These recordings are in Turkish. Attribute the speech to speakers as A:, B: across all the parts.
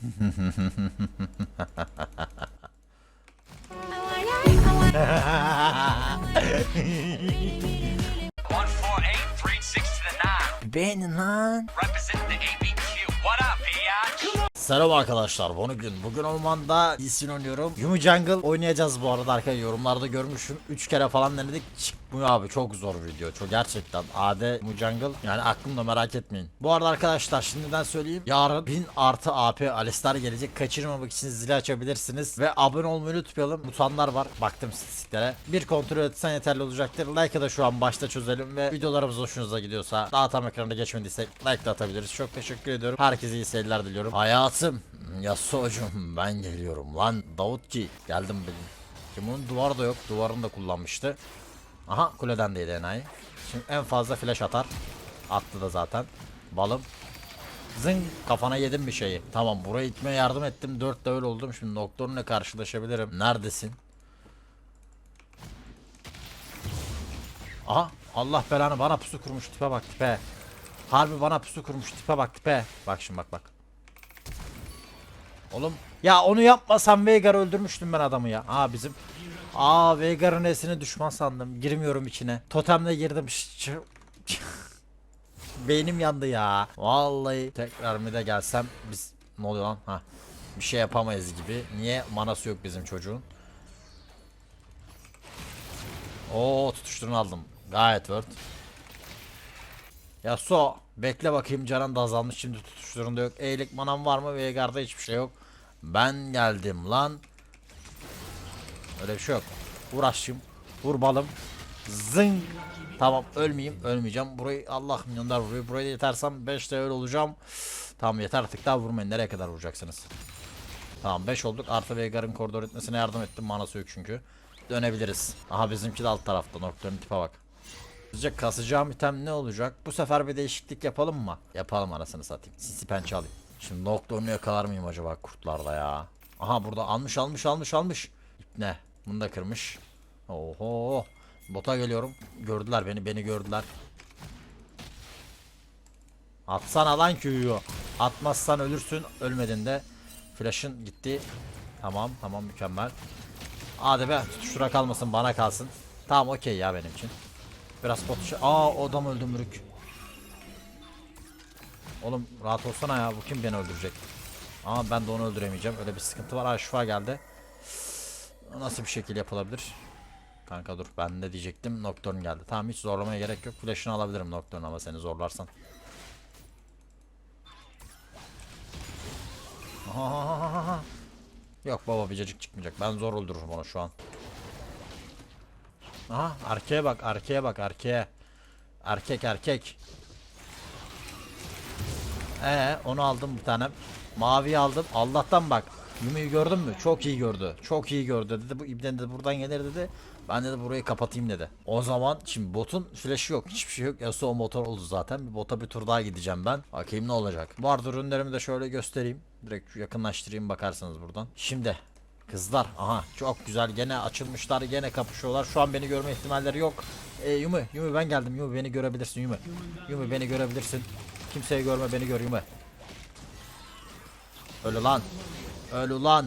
A: One four eight three six to the nine.
B: Beğenin lan.
A: Representing the ABQ.
B: Selam arkadaşlar. Bunu gün bugün ormanda isim oynuyorum. Yumi Jungle oynayacağız bu arada arkadaşlar. Yorumlarda görmüşüm. 3 kere falan denedik. Çıkmıyor abi. Çok zor video. Çok gerçekten. AD Yumi Jungle. Yani aklımda merak etmeyin. Bu arada arkadaşlar şimdiden söyleyeyim. Yarın 1000 artı AP Alistar gelecek. Kaçırmamak için zili açabilirsiniz. Ve abone olmayı unutmayalım. Butonlar var. Baktım statistiklere. Bir kontrol etsen yeterli olacaktır. Like'ı da şu an başta çözelim ve videolarımız hoşunuza gidiyorsa daha tam ekranda geçmediysek like de atabiliriz. Çok teşekkür ediyorum. Herkese iyi seyirler diliyorum. Hayatım Yasuo'cum ben geliyorum lan Davut ki geldim benim. Ki bunun duvar da yok. Duvarını da kullanmıştı. Aha kuleden değdi enayi. Şimdi en fazla flash atar. Attı da zaten. Balım. Zın kafana yedim bir şeyi. Tamam buraya itmeye yardım ettim. 4 level oldum. Şimdi doktorunla karşılaşabilirim. Neredesin? Aha Allah belanı bana pusu kurmuş tipe bak tipe. Harbi bana pusu kurmuş tipe bak tipe. Bak şimdi bak bak. Oğlum ya onu yapmasam Veigar öldürmüştüm ben adamı ya. Aa bizim Aa Veigar'ın esini düşman sandım. Girmiyorum içine. Totemle girdim. Ş- ç- Beynim yandı ya. Vallahi tekrar mı de gelsem biz ne oluyor lan? Ha. Bir şey yapamayız gibi. Niye manası yok bizim çocuğun? Oo tutuşturunu aldım. Gayet word. Ya so bekle bakayım canan da azalmış şimdi tutuşturunda yok. Eğilik manam var mı? Veigar'da hiçbir şey yok. Ben geldim lan. Öyle bir şey yok. Uğraşayım. Vur balım. Zing. Tamam ölmeyeyim. Ölmeyeceğim. Burayı Allah milyonlar vuruyor. Burayı yetersem 5 level olacağım. Tamam yeter artık daha vurmayın. Nereye kadar vuracaksınız? Tamam 5 olduk. Artı Veigar'ın koridor etmesine yardım ettim. Manası yok çünkü. Dönebiliriz. Aha bizimki de alt tarafta. Noktanın tipe bak. Sizce kasacağım item ne olacak? Bu sefer bir değişiklik yapalım mı? Yapalım arasını satayım. Sisi pençe alayım. Şimdi Nocturne'u yakalar mıyım acaba kurtlarda ya? Aha burada almış almış almış almış. Ne? Bunu da kırmış. Oho. Bota geliyorum. Gördüler beni beni gördüler. Atsana lan Q'yu. Atmazsan ölürsün. Ölmedin de. Flash'ın gitti. Tamam tamam mükemmel. Hadi be tutuştura kalmasın bana kalsın. Tamam okey ya benim için. Biraz şey- Aa adam öldü mürük. Oğlum rahat olsana ya bu kim beni öldürecek? Ama ben de onu öldüremeyeceğim. Öyle bir sıkıntı var. Aa şifa geldi. Nasıl bir şekil yapılabilir? Kanka dur ben de diyecektim. Nocturne geldi. Tamam hiç zorlamaya gerek yok. Flash'ını alabilirim Nocturne ama seni zorlarsan. Yok baba bir çıkmayacak. Ben zor öldürürüm onu şu an. Aha arkaya bak arkaya bak arkaya. Erkek erkek. Ee onu aldım bir tane. Mavi aldım. Allah'tan bak. Yumi'yi gördün mü? Çok iyi gördü. Çok iyi gördü dedi. Bu ibden dedi buradan gelir dedi. Ben dedi burayı kapatayım dedi. O zaman şimdi botun flash'ı yok. Hiçbir şey yok. Yasuo motor oldu zaten. Bir bota bir tur daha gideceğim ben. Bakayım ne olacak. Arada ürünlerimi de şöyle göstereyim. Direkt yakınlaştırayım bakarsanız buradan. Şimdi Kızlar aha çok güzel. Gene açılmışlar gene kapışıyorlar. Şu an beni görme ihtimalleri yok. E, Yumi Yumi ben geldim. Yumi beni görebilirsin Yumi Yumi beni görebilirsin. Kimseyi görme beni gör Yumi Öl lan Öl ulan.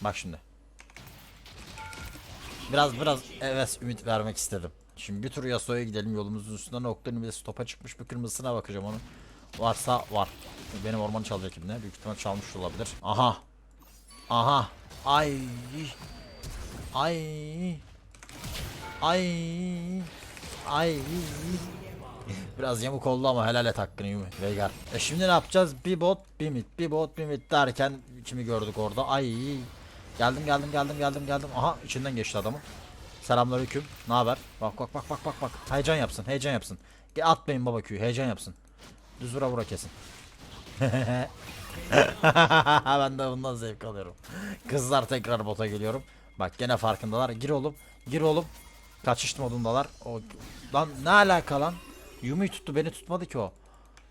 B: Bak şimdi. Biraz biraz evet ümit vermek istedim. Şimdi bir tur Yasuo'ya gidelim. Yolumuzun üstünden Nocturne bir stopa çıkmış bir kırmızısına bakacağım onun. Varsa var. Benim ormanı çalacak ibne büyük ihtimal çalmış olabilir. Aha Aha. Ay. Ay. Ay. Ay. Biraz yamuk oldu ama helal et hakkını Yumi Veigar. E şimdi ne yapacağız? Bir bot, bir mid, bir bot, bir mid derken kimi gördük orada? Ay. Geldim, geldim, geldim, geldim, geldim. Aha içinden geçti adamın. Selamünaleyküm. Ne haber? Bak bak bak bak bak bak. Heyecan yapsın, heyecan yapsın. Atmayın baba Q'yu, heyecan yapsın. Düz vura vura kesin. ben de bundan zevk alıyorum. Kızlar tekrar bota geliyorum. Bak gene farkındalar. Gir oğlum. Gir oğlum. Kaçış modundalar. O lan ne alaka lan? Yumi'yi tuttu beni tutmadı ki o.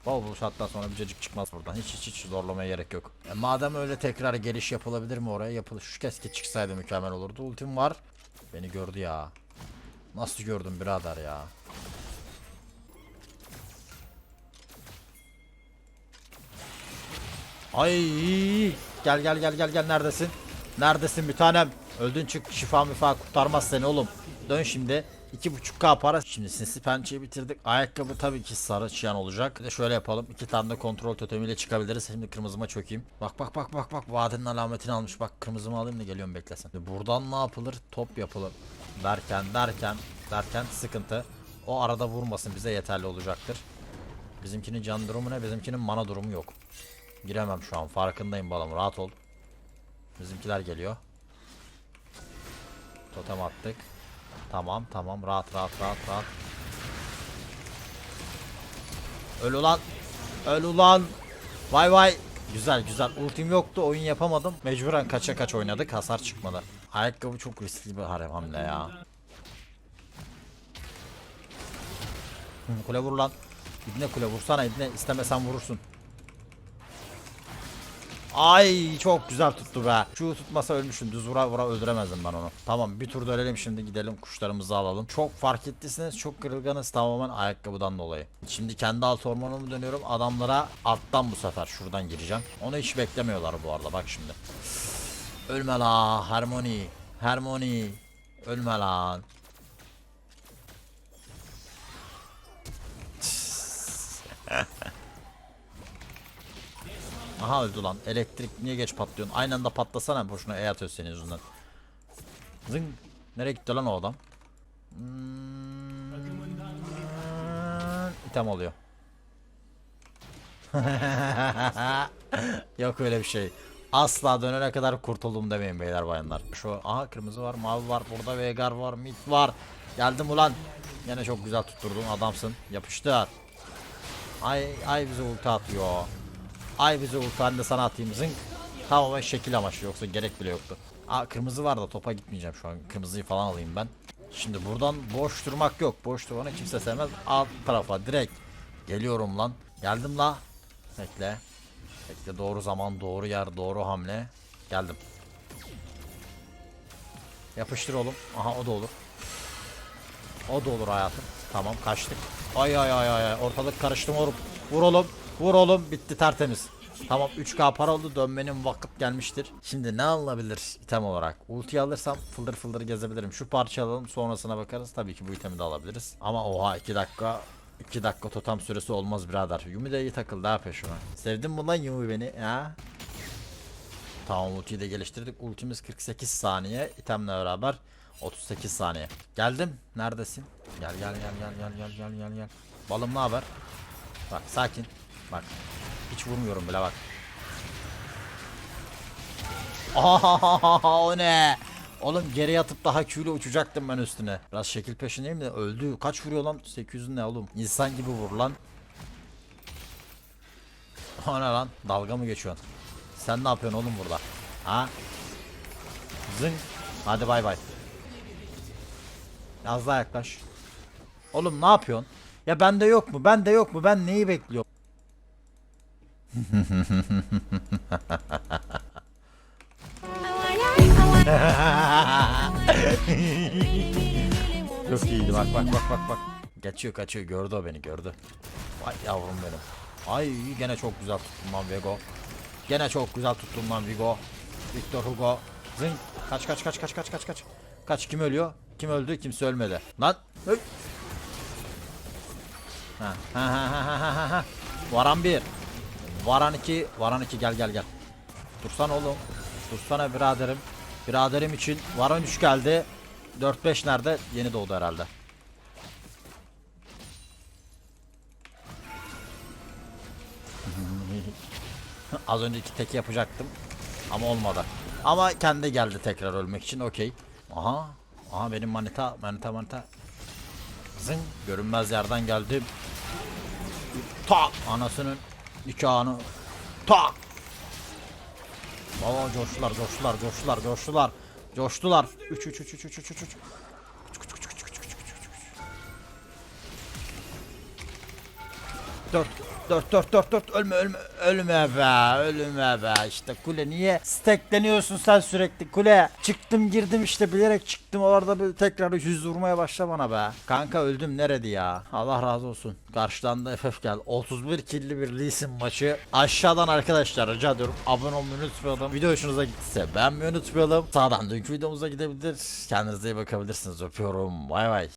B: Baba bu saatten sonra bir cacık çıkmaz buradan. Hiç hiç hiç zorlamaya gerek yok. E, madem öyle tekrar geliş yapılabilir mi oraya? Yapılır. Şu keşke çıksaydı mükemmel olurdu. Ultim var. Beni gördü ya. Nasıl gördün birader ya? Ay gel gel gel gel gel neredesin? Neredesin bir tanem? Öldün çık şifa mifa kurtarmaz seni oğlum. Dön şimdi. 2.5k para. Şimdi sinsi pençeyi bitirdik. Ayakkabı tabii ki sarı çiyan olacak. Bir de şöyle yapalım. iki tane de kontrol totemiyle çıkabiliriz. Şimdi kırmızıma çökeyim. Bak bak bak bak bak. Vadinin alametini almış. Bak kırmızımı alayım da geliyorum beklesin. Buradan ne yapılır? Top yapılır. Derken derken derken sıkıntı. O arada vurmasın bize yeterli olacaktır. Bizimkinin can durumu ne? Bizimkinin mana durumu yok. Giremem şu an. Farkındayım balım. Rahat ol. Bizimkiler geliyor. Totem attık. Tamam tamam. Rahat rahat rahat rahat. Öl ulan. Öl ulan. Vay vay. Güzel güzel. Ultim yoktu. Oyun yapamadım. Mecburen kaça kaç oynadık. Hasar çıkmadı. Ayakkabı çok riskli bir hamle ya. Kule vur lan. İbne kule vursana İbne. istemesen vurursun. Ay çok güzel tuttu be. Şu tutmasa ölmüşüm. Düz vura vura öldüremezdim ben onu. Tamam bir turda ölelim şimdi gidelim kuşlarımızı alalım. Çok fark ettiyseniz çok kırılganız tamamen ayakkabıdan dolayı. Şimdi kendi alt ormanımı dönüyorum. Adamlara alttan bu sefer şuradan gireceğim. Onu hiç beklemiyorlar bu arada bak şimdi. Ölme la harmoni. Harmoni. Ölme lan. Aha öldü lan. Elektrik niye geç patlıyorsun? Aynı anda patlasana boşuna E atıyor senin yüzünden. Zing. Nereye gitti lan o adam? Hmm. İtem oluyor. Yok öyle bir şey. Asla dönene kadar kurtuldum demeyin beyler bayanlar. Şu aha kırmızı var, mavi var, burada Veigar var, Mid var. Geldim ulan. Yine çok güzel tutturdun adamsın. Yapıştır. Ay ay bize ulti atıyor. Ay bize ulti ben de sana atayım zınk. Tamamen şekil amaçlı yoksa gerek bile yoktu. Aa kırmızı var da topa gitmeyeceğim şu an. Kırmızıyı falan alayım ben. Şimdi buradan boş durmak yok. Boş durmanı kimse sevmez. Alt tarafa direkt. Geliyorum lan. Geldim la. Bekle. Bekle doğru zaman, doğru yer, doğru hamle. Geldim. Yapıştır oğlum. Aha o da olur. O da olur hayatım. Tamam kaçtık. Ay ay ay ay. Ortalık karıştı oğlum. Vur oğlum. Vur oğlum. Bitti tertemiz. Tamam 3K para oldu. Dönmenin vakit gelmiştir. Şimdi ne alınabilir item olarak? Ulti alırsam fıldır fıldır gezebilirim. Şu parça alalım sonrasına bakarız. Tabii ki bu itemi de alabiliriz. Ama oha 2 dakika 2 dakika totem süresi olmaz birader. Yumi de iyi takıldı ha peşime. Sevdin lan Yumi beni ha? Tamam ultiyi de geliştirdik. Ultimiz 48 saniye. itemle beraber 38 saniye. Geldim. Neredesin? Gel gel gel gel gel gel gel gel. Balım ne haber? Bak sakin. Bak. Hiç vurmuyorum bile bak. Aha o ne? Oğlum geri atıp daha Q'yle uçacaktım ben üstüne. Biraz şekil peşindeyim de öldü. Kaç vuruyor lan? 800'ün ne oğlum? İnsan gibi vur lan. O ne lan? Dalga mı geçiyorsun? Sen ne yapıyorsun oğlum burada? Ha? Zın. Hadi bay bay. Az daha yaklaş. Oğlum ne yapıyorsun? Ya bende yok mu? Bende yok mu? Ben neyi bekliyorum? Çok iyiydi bak bak bak bak bak. Kaçıyor kaçıyor gördü o beni gördü. Vay yavrum benim. Ay gene çok güzel tuttum lan Vego. Gene çok güzel tuttum lan Vigo. Victor Hugo. Zing. Kaç kaç kaç kaç kaç kaç kaç. Kaç kim ölüyor? Kim öldü? Kimse ölmedi. Lan. Ha ha ha ha ha ha. Varan bir. Varan iki. Varan iki gel gel gel. Dursana oğlum. Dursana biraderim. Biraderim için Varan 3 geldi. 4-5 nerede? Yeni doğdu herhalde. Az önceki teki yapacaktım. Ama olmadı. Ama kendi geldi tekrar ölmek için okey. Aha. Aha benim manita manita manita. Zın. Görünmez yerden geldim. Ta anasının nikahını. Ta. Baba coştular coştular coştular coştular. Coştular. 3 3 3 3 3 3 3 3. 4 4 4 4 4 ölme ölme ölme be ölme be. İşte kule niye stekleniyorsun sen sürekli kule? Çıktım girdim işte bilerek çıktım. Orada bir tekrar yüz vurmaya başla bana be. Kanka öldüm nerede ya? Allah razı olsun. Karşıdan da FF geldi 31 killi bir Lee Sin maçı. Aşağıdan arkadaşlar rica ediyorum abone olmayı unutmayalım. Video hoşunuza gittiyse beğenmeyi unutmayalım. Sağdan dünkü videomuza gidebilir. Kendinize iyi bakabilirsiniz. Öpüyorum. Bay bay